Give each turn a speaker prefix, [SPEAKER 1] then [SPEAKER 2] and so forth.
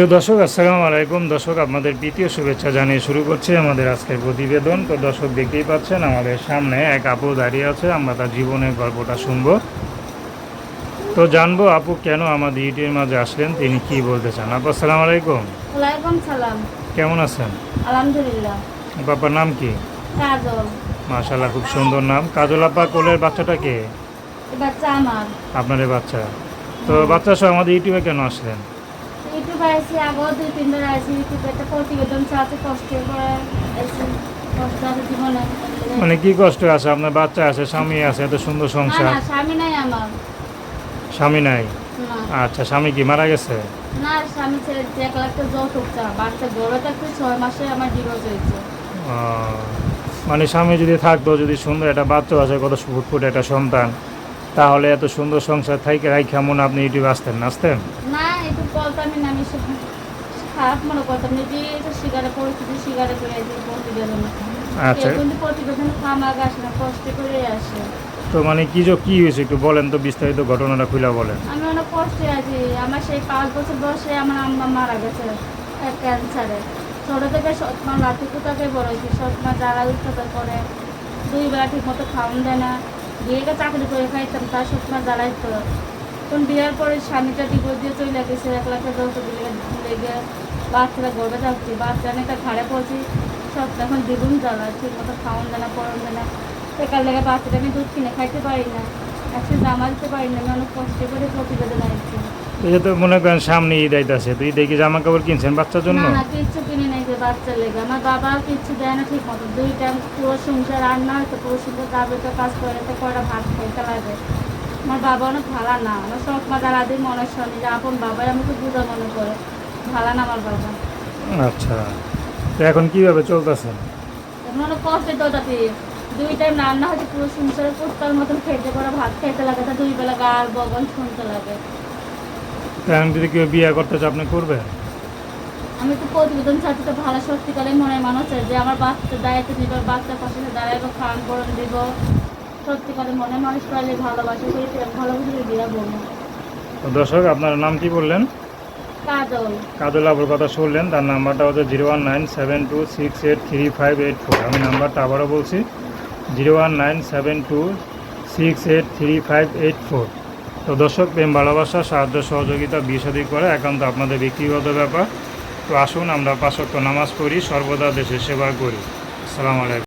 [SPEAKER 1] প্রিয় দর্শক আসসালামু আলাইকুম। দর্শক আপনাদের দ্বিতীয় শুভেচ্ছা জানিয়ে শুরু করছি আমাদের আজকের প্রতিবেদন। তো দর্শক দেখতেই পাচ্ছেন আমাদের সামনে এক আপু দাঁড়িয়ে আছে। আমরা তার জীবনের গল্পটা শুনব। তো জানব আপু কেন আমাদের ইউটিউবের মাঝে আসলেন? তিনি কি বলতে চান? আপু আসসালামু আলাইকুম।
[SPEAKER 2] ওয়ালাইকুম সালাম।
[SPEAKER 1] কেমন আছেন?
[SPEAKER 2] আলহামদুলিল্লাহ।
[SPEAKER 1] বাবার নাম কি?
[SPEAKER 2] কাজল।
[SPEAKER 1] মাশাল্লাহ খুব সুন্দর নাম। কাজল আপা কোলের বাচ্চাটা কে?
[SPEAKER 2] বাচ্চা আমার।
[SPEAKER 1] আপনাদের বাচ্চা। তো বাচ্চা সহ আমাদের ইউটিউবে কেন আসলেন?
[SPEAKER 2] আইসি আগেও দুই তিনবার একটা প্রতিবেদন চাচ্ছে কষ্ট করে কষ্ট আছে জীবনে।
[SPEAKER 1] মানে কি কষ্ট আছে? আপনার বাচ্চা আছে স্বামী আছে এত সুন্দর সংসার।
[SPEAKER 2] স্বামী নাই আমার।
[SPEAKER 1] স্বামী নাই? আচ্ছা স্বামী কি মারা গেছে?
[SPEAKER 2] না স্বামী দিতে এক লাখ টাকা যৌতুক চা বাচ্চা থাকতে ছয় মাসে আমার ডিভোর্স হয়েছে।
[SPEAKER 1] মানে স্বামী যদি থাকতো যদি সুন্দর একটা বাচ্চা আছে কত ফুটফুট একটা সন্তান তাহলে এত সুন্দর সংসার থাইকে রাইখা মনে আপনি ইউটিউবে আসতেন না আসতেন
[SPEAKER 2] বলতামই না আমি খারাপ মনে করতাম না যে এটা শিকারে পরিস্থিতি শিকারে করে যে প্রতিবেদন
[SPEAKER 1] আচ্ছা।
[SPEAKER 2] কিন্তু প্রতিবেদন খামাক আসে না কষ্ট করে আসে।
[SPEAKER 1] তো মানে কি যে কি হয়েছে একটু বলেন তো বিস্তারিত ঘটনাটা খুলে বলেন।
[SPEAKER 2] আমি অনেক কষ্টে আছি আমার সেই পাঁচ বছর বয়সে আমার আম্মা মারা গেছে ক্যান্সারে ছোটো থেকে সৎমা লাঠি কোথাকে বড় হয়েছি সৎমা যারা অত্যাচার করে। দুই বেলা ঠিক মতো খাওয়ান দেয় না। বিয়েকে চাকরি করে খাইতাম তার সৎমা জ্বালাই তো তখন বিয়ের পরে স্বামীটা ডিভোর্স দিয়ে চলে গেছে এক লাখের দশ দিলে লেগে বাচ্চারা গর্বে থাকছি বাচ্চা তার ঘাড়ে পড়ছি সব এখন দ্বিগুণ জ্বালা ঠিক মতো খাওয়ান দেয় না পড়ন দেয় না। একার লেগে বাচ্চাটা আমি দুধ কিনে খাইতে পারি না একশো জামা দিতে পারি না আমি অনেক কষ্ট করে প্রতিবেদন আসছি
[SPEAKER 1] এই তো মনে করেন সামনে ঈদ আইতাছে তো ঈদে কি জামা কাপড় কিনছেন বাচ্চার জন্য?
[SPEAKER 2] না না কিনে নেই যে বাচ্চা লেগে আমার বাবা কিচ্ছু দেয় না ঠিক মতো দুই টাইম পুরো সংসার রান্না হয়তো পুরো সংসার তো কাজ করে তো কয়টা ভাত খাইতে লাগে। আমার বাবা অনেক ভালো না। আমার সব মা দাঁড়া মনে শোনে যে আপন বাবাই আমাকে বুঝা মনে করে। ভালো না আমার বাবা।
[SPEAKER 1] আচ্ছা। তো এখন কীভাবে চলতেছেন
[SPEAKER 2] এখন অনেক কষ্টে তো তাতে দুই টাইম রান্না হচ্ছে পুরো সংসারে কুত্তার মতন খেতে করে ভাত খাইতে লাগে তা দুই বেলা গার বগন শুনতে লাগে।
[SPEAKER 1] এখন যদি কেউ বিয়ে করতে চায় আপনি করবেন?
[SPEAKER 2] আমি তো প্রতিবেদন চাচ্ছি তো ভালো সত্যিকারের মনে মানুষ যে আমার বাচ্চা দায়িত্ব নিব বাচ্চার পাশে দাঁড়াইব খাওয়ান পড়ন দিব। সত্যিকারের মনে মানুষ পাইলে ভালোবাসা করে প্রেম ভালোবাসে বিয়া বলব
[SPEAKER 1] দর্শক আপনার নাম কি বললেন?
[SPEAKER 2] কাজল।
[SPEAKER 1] কাজল আবুর কথা শুনলেন তার নাম্বারটা হচ্ছে zero one nine seven two six eight three five eight four. আমি নাম্বারটা আবারও বলছি zero one nine seven two six eight three five eight four. তো দর্শক প্রেম ভালোবাসা সাহায্য সহযোগিতা বিষাদি করে একান্ত আপনাদের ব্যক্তিগত ব্যাপার। তো আসুন আমরা পাঁচক্য নামাজ পড়ি সর্বদা দেশের সেবা করি। আসসালামু আলাইকুম।